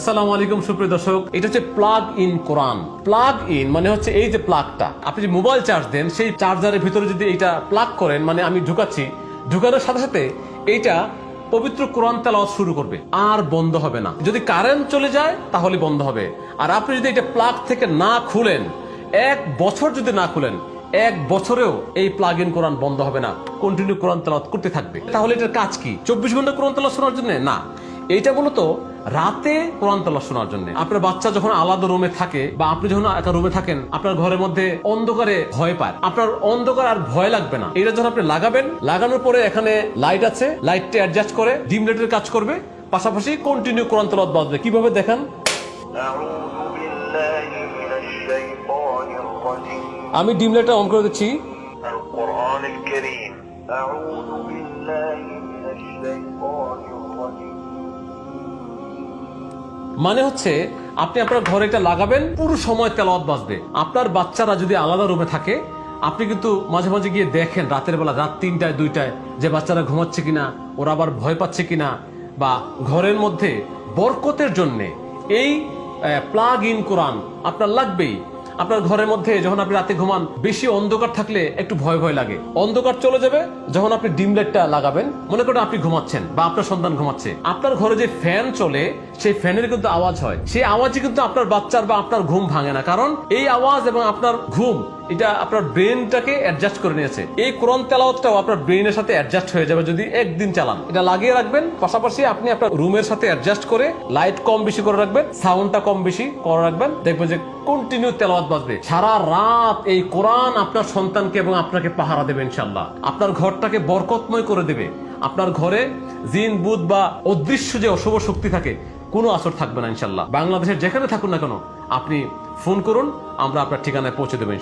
আসসালামু আলাইকুম, সুপ্রিয় দর্শক। এটা হচ্ছে plug in Quran plug in মানে হচ্ছে এই যে প্লাগটা আপনি যে মোবাইল চার্জ দেন, সেই চার্জারের ভিতরে যদি এটা প্লাগ করেন মানে আমি ঢুকাচ্ছি, ঢুকানোর সাথে সাথে এইটা পবিত্র কোরআন তেলাওয়াত শুরু করবে। আর বন্ধ হবে না। যদি কারেন্ট চলে যায়, তাহলে বন্ধ হবে। আর আপনি যদি এটা প্লাগ থেকে না খুলেন, এক বছর যদি না খুলেন, এক বছরেও এই প্লাগ ইন কোরআন বন্ধ হবে না। কন্টিনিউ কোরআন তেলাওয়াত করতে থাকবে। তাহলে এটার কাজ কি? চব্বিশ ঘণ্টা কোরআন তেলাওয়াত শোনার জন্য? না। এইটা মূলত রাতে কোরআন তাল্লাহ শোনার জন্য। আপনার বাচ্চা যখন আলাদা রুমে থাকে বা আপনি যখন একা রুমে থাকেন, আপনার ঘরের মধ্যে অন্ধকারে ভয় পায়। আপনার অন্ধকার আর ভয় লাগবে না। এটা যখন আপনি লাগাবেন, লাগানোর পরে এখানে লাইট আছে লাইটটা অ্যাডজাস্ট করে ডিম লাইটের কাজ করবে। পাশাপাশি কন্টিনিউ কোরআন তাল্লাহ বাজবে। কীভাবে দেখান? আমি ডিম লাইটটা অন করে দিচ্ছি। মানে হচ্ছে, আপনি আপনার ঘরে এটা লাগাবেন, পুরো সময় তেলাওয়াত বাজবে। আপনার বাচ্চারা যদি আলাদা রুমে থাকে, আপনি কিন্তু মাঝে মাঝে গিয়ে দেখেন রাতের বেলা, রাত তিনটায়, দুইটায়, যে বাচ্চারা ঘুমাচ্ছে কিনা, ওরা আবার ভয় পাচ্ছে কিনা, বা ঘরের মধ্যে বরকতের জন্যে এই প্লাগ ইন কোরআন আপনার লাগবেই। আপনার ঘরের মধ্যে যখন আপনি রাতে ঘুমান, বেশি অন্ধকার থাকলে একটু ভয় ভয় লাগে। অন্ধকার চলে যাবে যখন আপনি ডিম লাইটটা লাগাবেন। মনে করেন আপনি ঘুমাচ্ছেন বা আপনার সন্তান ঘুমাচ্ছে। আপনার ঘরে যে ফ্যান চলে, সেই ফ্যানের কিন্তু আওয়াজ হয়। সেই আওয়াজে কিন্তু আপনার বাচ্চার বা আপনার ঘুম ভাঙে না। কারণ এই আওয়াজ এবং আপনার ঘুম এটা আপনার ব্রেনটাকে অ্যাডজাস্ট করে নিয়েছে। এই কোরআন তেলাওয়াতটাও আপনার ব্রেনের সাথে অ্যাডজাস্ট হয়ে যাবে যদি একদিন চালান। এটা লাগিয়ে রাখবেন, পাশাপাশি আপনি আপনার রুমের সাথে অ্যাডজাস্ট করে লাইট কম বেশি করে রাখবেন সাউন্ডটা কম বেশি করে রাখবেন, দেখবেন যে কন্টিনিউ তেলাওয়াত বাজবে। সারা রাত এই কোরআন আপনার সন্তানকে এবং আপনাকে পাহারা দেবে ইনশাল্লাহ আপনার ঘরটাকে বরকতময় করে দেবে। আপনার ঘরে জিন, বুধ বা অদৃশ্য যে অশুভ শক্তি থাকে, কোনো আসর থাকবে না ইনশাল্লাহ বাংলাদেশের যেখানে থাকুন না কেন, আপনি ফোন করুন, আমরা আপনার ঠিকানায় পৌঁছে দেবো